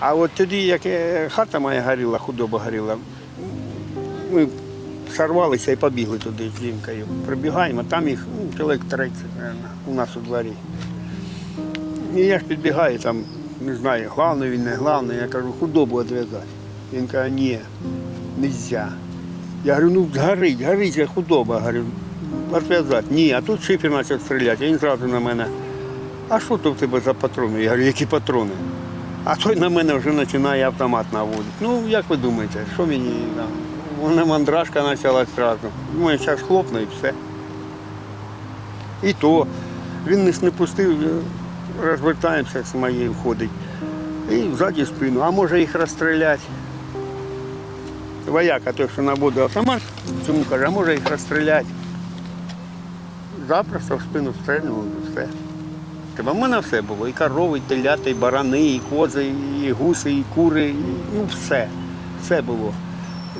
А от тоді, як е, хата моя горіла, худоба горіла, ми сорвалися і побігли туди з жінкою. Прибігаємо, там їх ну, чоловік 30, мабуть, у нас у дворі. І я ж підбігаю, там, не знаю, главний він, не главний. Я кажу, худобу відв'язати. Він каже, ні, не можна. Я говорю, ну горить, горить худоба. Говорю, відв'язати. Ні, а тут шифер почав стріляти. Він зразу на мене. А що то в тебе за патрони? Я говорю, які патрони? А той на мене вже починає автомат наводити. Ну, як ви думаєте, що мені там? Вона мандрашка почалась одразу. Думаю, зараз хлопну і все. І то він не, пустив, е, розвертаємося з моєї входить. І ззаді спину, а може їх розстріляти. Вояка той, що наводив автомат, цьому каже, а може їх розстріляти. Запросто в спину стрельнули, Тобто в мене все було. І корови, і теляти, і барани, і кози, і гуси, і кури, і, ну все. Все було.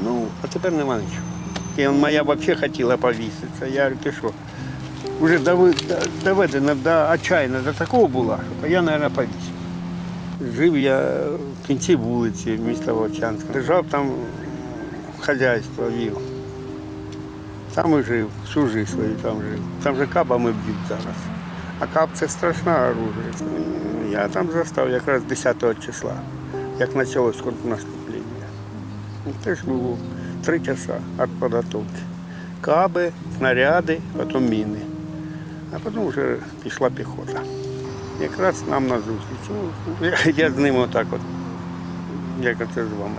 Ну, а тепер нема нічого. І моя взагалі хотіла повіситися. Я говорю, ти що? До- доведена до отчаяно до такого була, що я, мабуть, повісив. Жив я в кінці вулиці міста Вовчанська. Держав там хазяйство вів. Там і жив, всю життя свою там жив. Там же кабами б'ють зараз. А кап це страшне оружие. Я там застав якраз 10 числа, як почалось контрнаступлення. Ну, Теж було три часа від підготовки. Каби, снаряди, потім міни. А потім вже пішла піхота. Якраз нам на зустріч. Ну, я, я з ним отак от, як це з вами,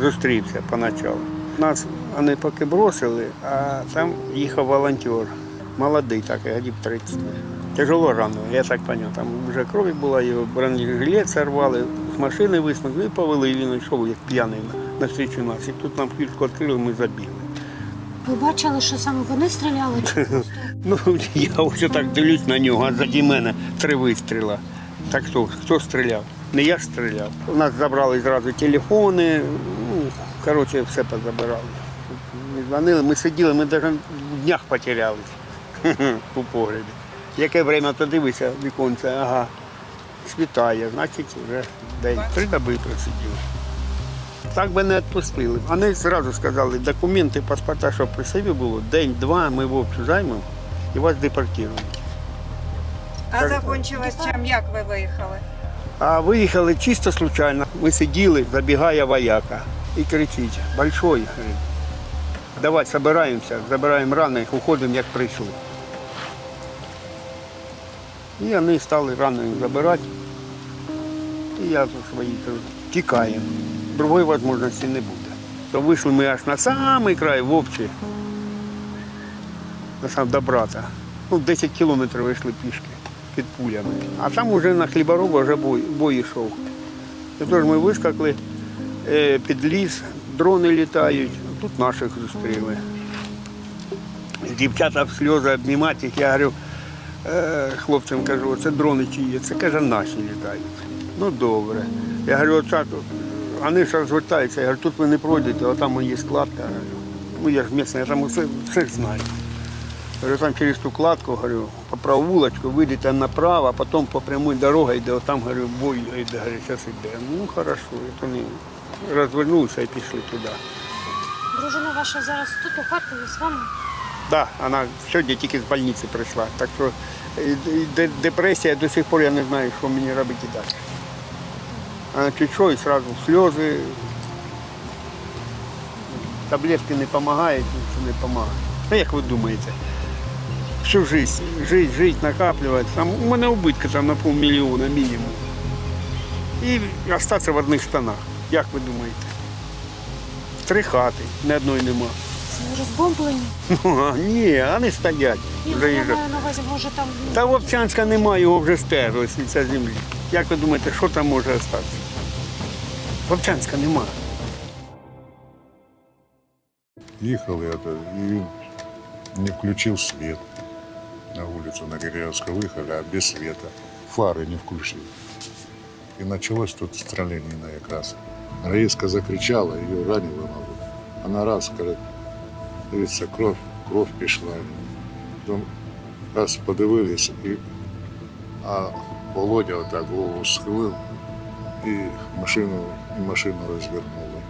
зустрівся поначалу. Нас вони поки бросили, а там їхав волонтер. Молодий такий, годів 30. Тяжело ранений, я так зрозумів. Там вже крові була, його бронежилет сорвали, з машини висунули і повели, і він йшов як п'яний на- навстрічу нас. І тут нам фіртку відкрили, ми забігли. Ви бачили, що саме вони стріляли? Чи? Ну, я ось так дивлюсь на нього, а заді мене три вистріла. Так хто, хто стріляв? Не я ж стріляв. У нас забрали зразу телефони, ну, коротше, все позабирали. Ми дзвонили, ми сиділи, ми навіть в днях потерялись у погребі. Яке время то дивишся, віконце, ага, світає, значить вже день. Три доби просиділи. Так би не відпустили. Вони одразу сказали, документи, паспорта, щоб при собі було, день-два ми в займемо і вас депортують. А закончилось чим? Як ви виїхали? А виїхали чисто случайно. Ми сиділи, забігає вояка і кричить, большой, давай збираємося, забираємо ранених, уходимо, як прийшли. І вони стали ранених забирати. І я тут свої тікаємо. Другої можливості не буде. То вийшли ми аж на самий край в Обчі, на сам до брата. Ну, 10 кілометрів вийшли пішки під пулями. А там вже на хлібороба вже бой, бой йшов. Тож ми вискакли е, під ліс, дрони літають, тут наших зустріли. Дівчата в сльози обнімати. Я говорю, хлопцям кажу, це дрони чиї, це каже, наші літають. Ну добре. Я говорю, оце, тут, вони ж розвертаються, я говорю, тут ви не пройдете, а там є складка. Я Ну я ж місцевий, я там все, все знаю. Говорю, там через ту кладку, говорю, по праву вулочку, вийдете направо, а потім по прямой дорозі йде, отам, говорю, бой йде, говорю, зараз йде. Ну, хорошо, і вони розвернулися і пішли туди. Дружина ваша зараз тут у Харкові з вами? Да, вона сьогодні тільки з больниці прийшла. Так що е, депресія до сих пор я не знаю, що мені робити далі. Вона чуть що і одразу сльози. Таблетки не допомагають, нічого не допомагає. А як ви думаєте? Всю жизнь, жить, жить, накапливать. Там, у мене убитки там на півмільйона мінімум. І залишитися в одних штанах. Як ви думаєте? Три хати, ні одної нема. Це розбомблені? Ну, а, ні, вони стоять. Ні, Вже ну, я їжджать. маю на увазі, може там Та Вовчанська немає, його вже стерли з лиця землі. Як ви думаєте, що там може залишитися? Вовчанська немає. Ехал я, это, и він не включил свет на улицу, на Киреевскую выехали, а без света. Фары не включил. И началось тут стрелянина якраз. Раиска закричала, ее ранило ногу. Она раз, каже, дивиться, кров, кров пішла. Потім раз подивились, і, а Володя отак голову схилив и машину, и машину развернула.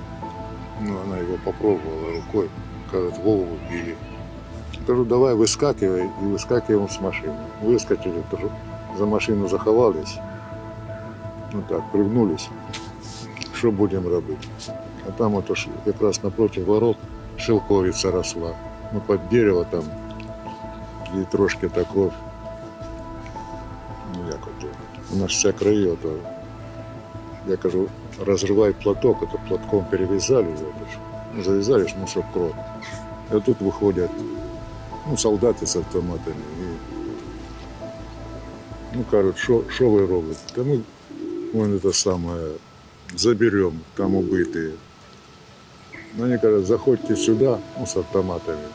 Ну, она его попробовала рукой, говорит, голову били. Говорю, давай выскакивай, и выскакиваем с машины. Выскочили, тоже за машину заховались. Ну так, пригнулись. Що будемо робити? А там ото ж якраз напроти ворот шелковиця росла. Ну, під дерево там і трошки та кров. Ну як ото. У нас вся краї, ото, я кажу, розривай платок, ото платком перев'язали його, ото ж. Ну, зав'язали ж, ну, щоб кров. А тут виходять ну, солдати з автоматами. І, ну, кажуть, що, що ви робите? Та ми вон це саме заберемо, там убиті. Ну, они говорят, заходьте сюда, ну, с автоматами.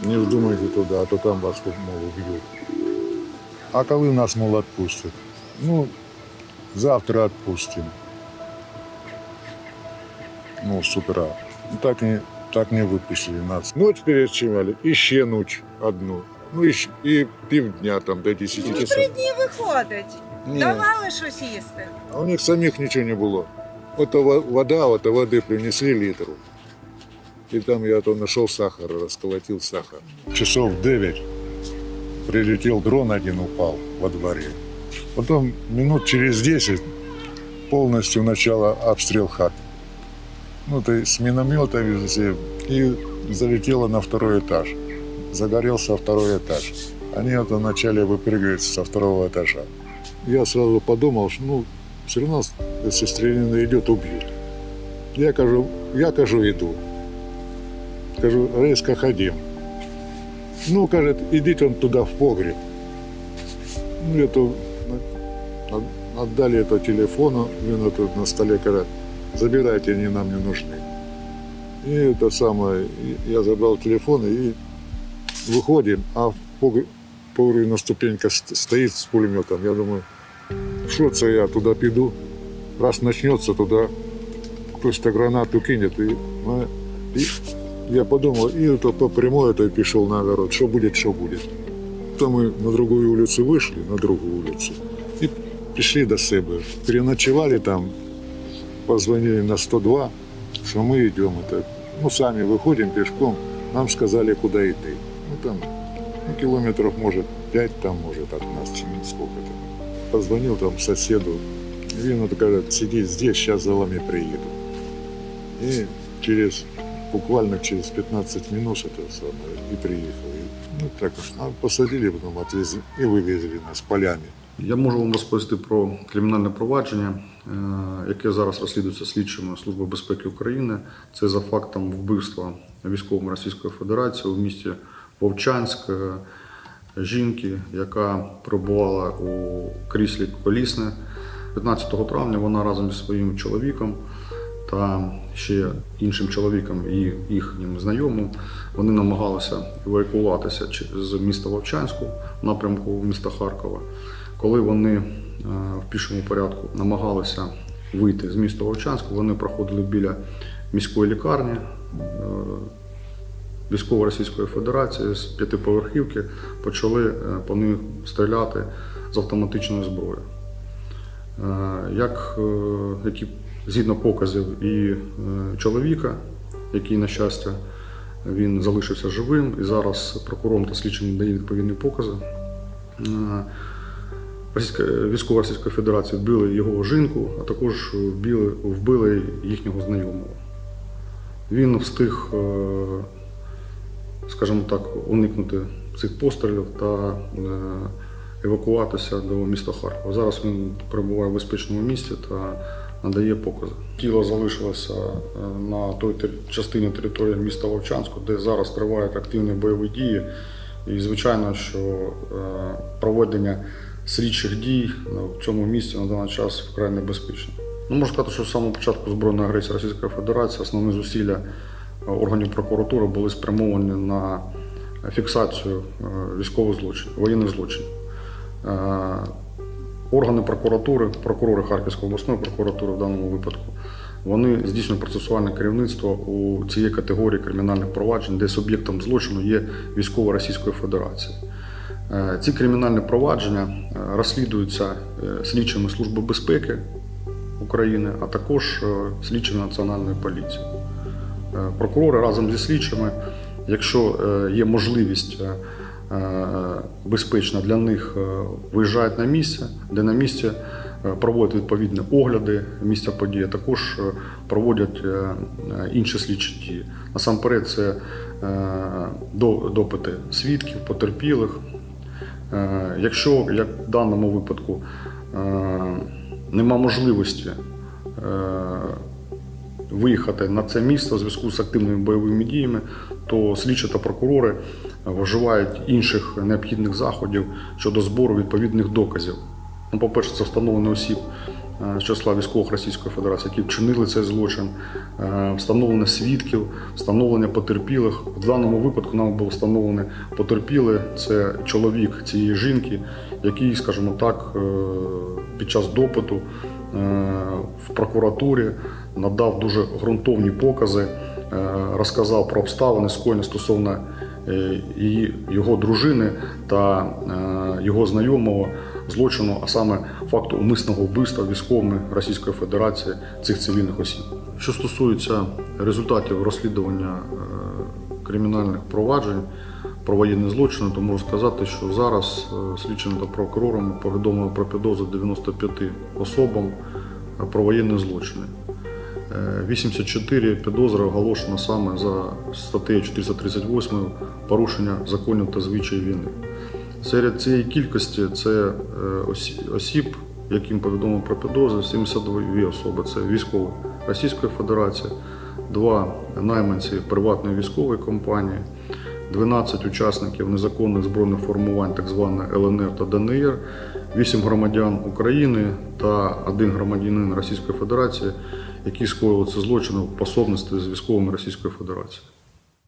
Не вздумайте туда, а то там вас, мол, убьют. А коли нас, мол, отпустят? Ну, завтра отпустим. Ну, с утра. Ну, так не, так не выпустили нас. Ночь перечевали, еще ночь одну. Ну, и, щ- и півдня там до 10 Ну, часов. три дні виходить. Ні. Давали щось їсти. А у них самих ничего не было. Вот во- вода, вот воды принесли литру. И там я то нашел сахар, расколотил сахар. Часов в 9 прилетел дрон один, упал во дворе. Потом минут через 10 полностью начало обстрел хат. Ну, то есть с минометами. И залетело на второй этаж. Загорелся второй этаж. Они это начали выпрыгивать со второго этажа. Я сразу подумал, что ну, все равно, если стрелянина идет, убьют. Я кажу, я кажу, иду. Кажу, резко ходим. Ну, кажет, идите он туда в погреб. Ну, это на- на- отдали это телефону, він тут на столе, говорят, забирайте, они нам не нужны. И это самое, я забрал телефон и выходим, а в погреб, погребна ступенька ст- стоит с пулеметом. Я думаю, що це я туди піду, раз почнеться туди, хтось та гранату кине, і, і я подумав, і то по прямой то пішов на огород, що буде, що буде. То ми на другу вулицю вийшли, на другу вулицю, і пішли до себе. Переночували там, позвонили на 102, що ми йдемо. Это, ну, самі виходимо пішком, нам сказали, куди йти. Ну, там, ну, кілометрів, може, 5 там, може, от нас, чи сколько там позвонил там соседу. И он говорит, сиди здесь, сейчас за вами приеду. И через, буквально через 15 минут это самое, и приехал. И, ну так, а посадили, потом отвезли и вывезли нас полями. Я можу вам розповісти про кримінальне провадження, е, яке зараз розслідується слідчими Служби безпеки України. Це за фактом вбивства військовим Російської Федерації у місті Вовчанськ е, жінки, яка перебувала у кріслі колісне. 15 травня вона разом зі своїм чоловіком та ще іншим чоловіком і їхнім знайомим вони намагалися евакуюватися з міста Вовчанську в напрямку міста Харкова. Коли вони е, в пішому порядку намагалися вийти з міста Вовчанську, вони проходили біля міської лікарні е, військово Російської Федерації з п'ятиповерхівки почали е, по них стріляти з автоматичної зброї. Е, Як, е, які згідно показів і чоловіка, який, на щастя, він залишився живим, і зараз прокурором та слідчим дає відповідні покази. Військова Російської Федерації вбили його жінку, а також вбили, вбили їхнього знайомого. Він встиг, скажімо так, уникнути цих пострілів та е, евакуватися до міста Харкова. Зараз він перебуває в безпечному місці та надає покази. Тіло залишилося е, на той частині території міста Вовчанську, де зараз тривають активні бойові дії. І звичайно, що е, проведення слідчих дій в цьому місці на даний час вкрай небезпечно. Ну, можу сказати, що з самого початку збройної агресії Російської Федерації основні зусилля органів прокуратури були спрямовані на фіксацію е, військових злочинів, воєнних злочинів. Е, Органи прокуратури, прокурори Харківської обласної прокуратури в даному випадку, вони здійснюють процесуальне керівництво у цієї категорії кримінальних проваджень, де суб'єктом злочину є військова Російської Федерації. Е, Ці кримінальні провадження розслідуються слідчими Служби безпеки України, а також слідчими Національної поліції. Е, Прокурори разом зі слідчими, якщо е, є можливість е, безпечна для них, виїжджають на місце, де на місці проводять відповідні огляди місця події, а також проводять інші слідчі дії. Насамперед, це допити свідків, потерпілих. Якщо, як в даному випадку, нема можливості виїхати на це місто в зв'язку з активними бойовими діями, то слідчі та прокурори вживають інших необхідних заходів щодо збору відповідних доказів. Ну, по-перше, це встановлено осіб е, з числа військових Російської Федерації, які вчинили цей злочин, е, встановлення свідків, встановлення потерпілих. В даному випадку нам було встановлено потерпіле це чоловік цієї жінки, який, скажімо так, е, під час допиту е, в прокуратурі надав дуже ґрунтовні покази, е, розказав про обставини скоєні стосовно е, її, його дружини та е, його знайомого злочину, а саме факту умисного вбивства військовими Російської Федерації цих цивільних осіб. Що стосується результатів розслідування кримінальних проваджень про воєнні злочини, то можу сказати, що зараз слідчими та прокурорами повідомлено про підозру 95 особам про воєнні злочини. Е, 84 підозри оголошено саме за статтею 438 порушення законів та звичаїв війни. Серед цієї кількості це е, осіб, яким повідомлено про підозри, 72 особи. Це військові Російської Федерації, два найманці приватної військової компанії, 12 учасників незаконних збройних формувань, так званих ЛНР та ДНР, 8 громадян України та один громадянин Російської Федерації, які скоїли ці злочини в пособництві з військовими Російської Федерації.